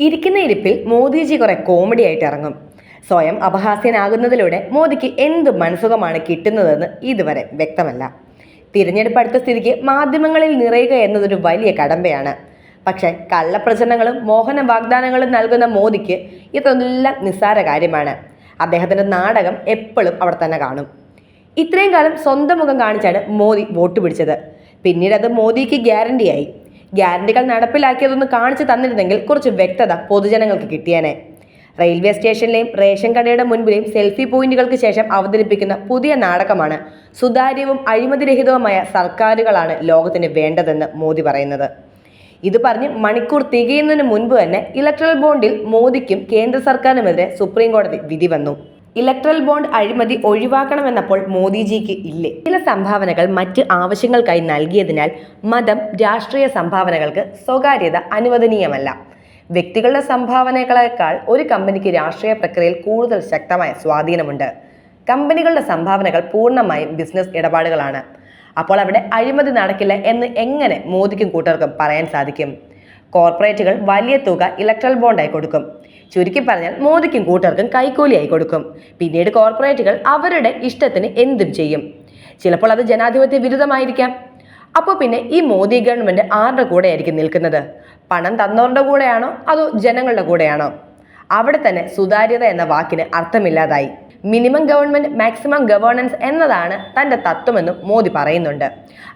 ഇരിക്കുന്ന ഇരിപ്പിൽ മോദിജി കുറെ കോമഡി ആയിട്ട് ഇറങ്ങും. സ്വയം അപഹാസ്യനാകുന്നതിലൂടെ മോദിക്ക് എന്ത് മനസുഖമാണ് കിട്ടുന്നതെന്ന് ഇതുവരെ വ്യക്തമല്ല. തിരഞ്ഞെടുപ്പ് അടുത്ത സ്ഥിതിക്ക് മാധ്യമങ്ങളിൽ നിറയുക എന്നതൊരു വലിയ കടമ്പയാണ്. പക്ഷേ കള്ളപ്രചരണങ്ങളും മോഹന വാഗ്ദാനങ്ങളും നൽകുന്ന മോദിക്ക് ഇതെല്ലാം നിസ്സാര കാര്യമാണ്. അദ്ദേഹത്തിന്റെ നാടകം എപ്പോഴും അവിടെ തന്നെ കാണും. ഇത്രയും കാലം സ്വന്തം മുഖം കാണിച്ചാണ് മോദി വോട്ട് പിടിച്ചത്. പിന്നീട് അത് മോദിക്ക് ഗ്യാരണ്ടിയായി. ഗ്യാരണ്ടികൾ നടപ്പിലാക്കിയതൊന്ന് കാണിച്ചു തന്നിരുന്നെങ്കിൽ കുറച്ച് വ്യക്തത പൊതുജനങ്ങൾക്ക് കിട്ടിയേനെ. റെയിൽവേ സ്റ്റേഷനിലെയും റേഷൻ കടയുടെ മുൻപിലെയും സെൽഫി പോയിന്റുകൾക്ക് ശേഷം അവതരിപ്പിക്കുന്ന പുതിയ നാടകമാണ് സുതാര്യവും അഴിമതിരഹിതവുമായ സർക്കാരുകളാണ് ലോകത്തിന് വേണ്ടതെന്ന് മോദി പറയുന്നത്. ഇത് പറഞ്ഞ് മണിക്കൂർ തികയുന്നതിന് മുൻപ് തന്നെ ഇലക്ട്രൽ ബോണ്ടിൽ മോദിക്കും കേന്ദ്ര സർക്കാരിനുമെതിരെ സുപ്രീം കോടതി വിധി വന്നു. ഇലക്ട്രൽ ബോണ്ട് അഴിമതി ഒഴിവാക്കണമെന്നപ്പോൾ മോദിജിക്ക് ഇല്ലേ? ചില സംഭാവനകൾ മറ്റ് ആവശ്യങ്ങൾക്കായി നൽകിയതിനാൽ മതം രാഷ്ട്രീയ സംഭാവനകൾക്ക് സ്വകാര്യത അനുവദനീയമല്ല. വ്യക്തികളുടെ സംഭാവനകളെക്കാൾ ഒരു കമ്പനിക്ക് രാഷ്ട്രീയ പ്രക്രിയയിൽ കൂടുതൽ ശക്തമായ സ്വാധീനമുണ്ട്. കമ്പനികളുടെ സംഭാവനകൾ പൂർണമായും ബിസിനസ് ഇടപാടുകളാണ്. അപ്പോൾ അവിടെ അഴിമതി നടക്കില്ല എന്ന് എങ്ങനെ മോദിക്കും കൂട്ടർക്കും പറയാൻ സാധിക്കും? കോർപ്പറേറ്റുകൾ വലിയ തുക ഇലക്ട്രൽ ബോണ്ടായി കൊടുക്കും. ചുരുക്കി പറഞ്ഞാൽ മോദിക്കും കൂട്ടർക്കും കൈക്കൂലിയായി കൊടുക്കും. പിന്നീട് കോർപ്പറേറ്റുകൾ അവരുടെ ഇഷ്ടത്തിന് എന്തും ചെയ്യും. ചിലപ്പോൾ അത് ജനാധിപത്യ വിരുദ്ധമായിരിക്കാം. അപ്പോൾ പിന്നെ ഈ മോദി ഗവൺമെന്റ് ആരുടെ കൂടെയായിരിക്കും നിൽക്കുന്നത്? പണം തന്നവരുടെ കൂടെയാണോ? അതോ ജനങ്ങളുടെ കൂടെയാണോ? അവിടെ തന്നെ സുതാര്യത എന്ന വാക്കിന് അർത്ഥമില്ലാതായി. മിനിമം ഗവൺമെന്റ് മാക്സിമം ഗവേണൻസ് എന്നതാണ് തന്റെ തത്വമെന്നും മോദി പറയുന്നുണ്ട്.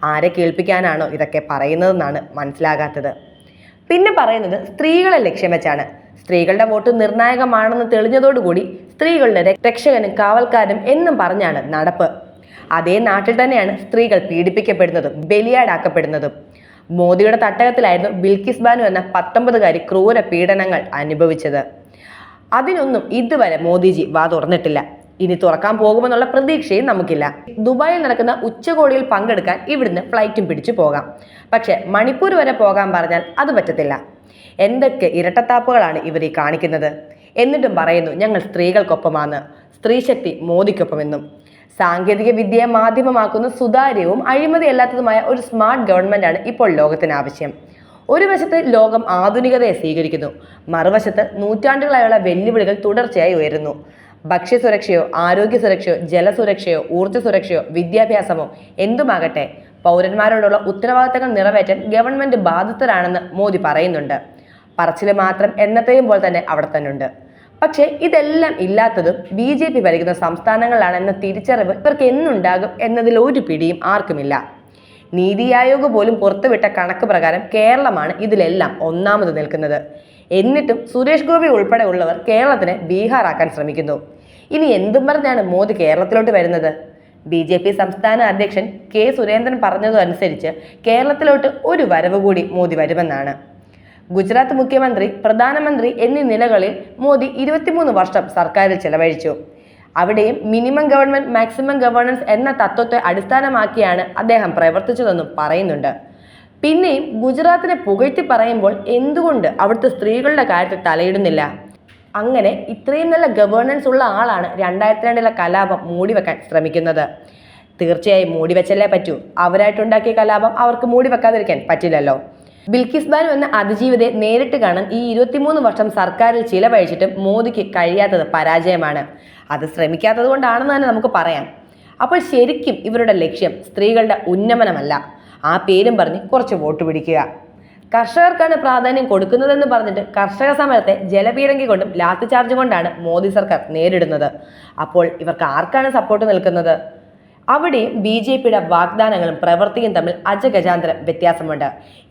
ആരെ കേൾപ്പിക്കാനാണോ ഇതൊക്കെ പറയുന്നതെന്നാണ് മനസ്സിലാകാത്തത്. പിന്നെ പറയുന്നത് സ്ത്രീകളെ ലക്ഷ്യം വെച്ചാണ്. സ്ത്രീകളുടെ വോട്ട് നിർണായകമാണെന്ന് തെളിഞ്ഞതോടുകൂടി സ്ത്രീകളുടെ രക്ഷകനും കാവൽക്കാരും എന്നും പറഞ്ഞാണ് നടപ്പ്. അതേ നാട്ടിൽ തന്നെയാണ് സ്ത്രീകൾ പീഡിപ്പിക്കപ്പെടുന്നതും ബലിയാടാക്കപ്പെടുന്നതും. മോദിയുടെ തട്ടകത്തിലായിരുന്നു ബിൽക്കിസ് ബാനു എന്ന പത്തൊമ്പതുകാരി ക്രൂര പീഡനങ്ങൾ അനുഭവിച്ചത്. അതിനൊന്നും ഇതുവരെ മോദിജി വാ തുറന്നിട്ടില്ല ഇനി തുറക്കാൻ പോകുമെന്നുള്ള പ്രതീക്ഷയും നമുക്കില്ല. ദുബായിൽ നടക്കുന്ന ഉച്ചകോടിയിൽ പങ്കെടുക്കാൻ ഇവിടുന്ന് ഫ്ലൈറ്റും പിടിച്ചു പോകാം. പക്ഷേ മണിപ്പൂർ വരെ പോകാൻ പറഞ്ഞാൽ അത് പറ്റത്തില്ല. എന്തൊക്കെ ഇരട്ടത്താപ്പുകളാണ് ഇവർ ഈ കാണിക്കുന്നത്? എന്നിട്ടും പറയുന്നു ഞങ്ങൾ സ്ത്രീകൾക്കൊപ്പമാണ്. സ്ത്രീശക്തി മോദിക്കൊപ്പമെന്നും. സാങ്കേതിക വിദ്യയെ മാധ്യമമാക്കുന്ന സുതാര്യവും അഴിമതിയല്ലാത്തതുമായ ഒരു സ്മാർട്ട് ഗവൺമെന്റാണ് ഇപ്പോൾ ലോകത്തിന് ആവശ്യം. ഒരു വശത്ത് ലോകം ആധുനികതയെ സ്വീകരിക്കുന്നു. മറുവശത്ത് നൂറ്റാണ്ടുകളായുള്ള വെല്ലുവിളികൾ തുടർച്ചയായി ഉയരുന്നു. ഭക്ഷ്യസുരക്ഷയോ ആരോഗ്യ സുരക്ഷയോ ജലസുരക്ഷയോ ഊർജ സുരക്ഷയോ വിദ്യാഭ്യാസമോ എന്തുമാകട്ടെ പൗരന്മാരോടുള്ള ഉത്തരവാദിത്തങ്ങൾ നിറവേറ്റാൻ ഗവൺമെന്റ് ബാധിതരാണെന്ന് മോദി പറയുന്നുണ്ട്. പറച്ചിൽ മാത്രം എന്നത്തെയും പോലെ തന്നെ അവിടെ തന്നെ ഉണ്ട് പക്ഷേ ഇതെല്ലാം ഇല്ലാത്തതും ബി ജെ പി ഭരിക്കുന്ന സംസ്ഥാനങ്ങളിലാണെന്ന തിരിച്ചറിവ് ഇവർക്ക് എന്നുണ്ടാകും എന്നതിൽ ഒരു പിടിയും ആർക്കുമില്ല. നീതി ആയോഗ് പോലും പുറത്തുവിട്ട കണക്ക് പ്രകാരം കേരളമാണ് ഇതിലെല്ലാം ഒന്നാമത് നിൽക്കുന്നത്. എന്നിട്ടും സുരേഷ് ഗോപി ഉൾപ്പെടെ ഉള്ളവർ കേരളത്തിനെ ബീഹാറാക്കാൻ ശ്രമിക്കുന്നു. ഇനി എന്തും പറഞ്ഞാണ് മോദി കേരളത്തിലോട്ട് വരുന്നത്? ബി ജെ പി സംസ്ഥാന അധ്യക്ഷൻ കെ സുരേന്ദ്രൻ പറഞ്ഞതനുസരിച്ച് കേരളത്തിലോട്ട് ഒരു വരവ് കൂടി മോദി വരുമെന്നാണ്. ഗുജറാത്ത് മുഖ്യമന്ത്രി പ്രധാനമന്ത്രി എന്നീ നിലകളിൽ മോദി ഇരുപത്തിമൂന്ന് വർഷം സർക്കാരിൽ ചെലവഴിച്ചു. അവിടെയും മിനിമം ഗവൺമെന്റ് മാക്സിമം ഗവേണൻസ് എന്ന തത്വത്തെ അടിസ്ഥാനമാക്കിയാണ് അദ്ദേഹം പ്രവർത്തിച്ചതെന്നും പറയുന്നുണ്ട്. പിന്നെയും ഗുജറാത്തിനെ പുകഴ്ത്തി പറയുമ്പോൾ എന്തുകൊണ്ട് അവിടുത്തെ സ്ത്രീകളുടെ കാര്യത്തിൽ തലയിടുന്നില്ല? അങ്ങനെ ഇത്രയും നല്ല ഗവേണൻസ് ഉള്ള ആളാണ് രണ്ടായിരത്തി രണ്ടിലെ കലാപം മൂടിവെക്കാൻ ശ്രമിക്കുന്നത്. തീർച്ചയായും മൂടിവെച്ചല്ലേ പറ്റൂ. അവരായിട്ടുണ്ടാക്കിയ കലാപം അവർക്ക് മൂടി വെക്കാതിരിക്കാൻ പറ്റില്ലല്ലോ. ബിൽക്കിസ് ബാനു എന്ന അതിജീവിതയെ നേരിട്ട് കാണാൻ ഈ ഇരുപത്തിമൂന്ന് വർഷം സർക്കാരിൽ ചിലവഴിച്ചിട്ടും മോദിക്ക് കഴിയാത്തത് പരാജയമാണ്. അത് ശ്രമിക്കാത്തത് കൊണ്ടാണെന്ന് തന്നെ നമുക്ക് പറയാം. അപ്പോൾ ശരിക്കും ഇവരുടെ ലക്ഷ്യം സ്ത്രീകളുടെ ഉന്നമനമല്ല. ആ പേരും പറഞ്ഞ് കുറച്ച് വോട്ട് പിടിക്കുക. കർഷകർക്കാണ് പ്രാധാന്യം കൊടുക്കുന്നതെന്ന് പറഞ്ഞിട്ട് കർഷക സമരത്തെ ജലപീരങ്കി കൊണ്ടും ലാത്തി ചാർജ് കൊണ്ടാണ് മോദി സർക്കാർ നേരിടുന്നത്. അപ്പോൾ ഇവർക്ക് ആർക്കാണ് സപ്പോർട്ട് നിൽക്കുന്നത് അവിടെയും ബി ജെ പിയുടെ വാഗ്ദാനങ്ങളും പ്രവൃത്തിയും തമ്മിൽ അജഗജാന്തരം വ്യത്യാസമുണ്ട്.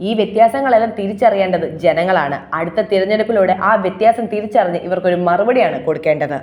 ഈ വ്യത്യാസങ്ങളെല്ലാം തിരിച്ചറിയേണ്ടത് ജനങ്ങളാണ്. അടുത്ത തിരഞ്ഞെടുപ്പിലൂടെ ആ വ്യത്യാസം തിരിച്ചറിഞ്ഞ് ഇവർക്കൊരു മറുപടിയാണ് കൊടുക്കേണ്ടത്.